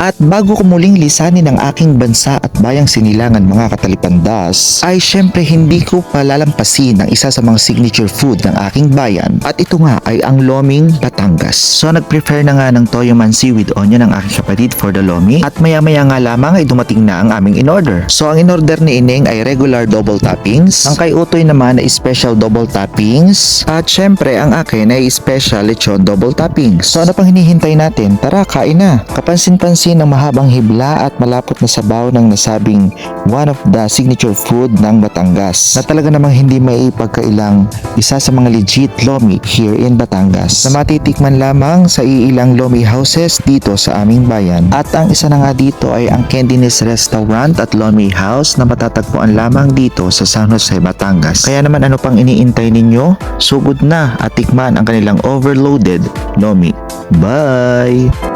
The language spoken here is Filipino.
At bago ko muling lisanin ang aking bansa at bayang sinilangan mga katalipandas, ay syempre hindi ko palalampasin ang isa sa mga signature food ng aking bayan. At ito nga ay ang Loming Batangas. So nag-prefer na nga ng toyo mansi with onion ang aking kapatid for the lomi at maya maya nga lamang ay dumating na ang aming in-order. So ang in-order ni Ineng ay regular double toppings, ang kay Utoy naman ay special double toppings, at syempre ang akin ay special lechon double toppings. So ano pang hinihintay natin? Tara, kain na! Kapansin-pansin ang mahabang hibla at malapot na sabaw ng nasabing one of the signature food ng Batangas na talaga namang hindi may pagkailang isa sa mga legit lomi here in Batangas na matitikman lamang sa iilang lomi houses dito sa aming bayan. At ang isa na nga dito ay ang Candinis Restaurant at Lomi House na matatagpuan lamang dito sa San Jose, Batangas. Kaya naman ano pang iniintay ninyo? Sugod na at tikman ang kanilang overloaded lomi. Bye!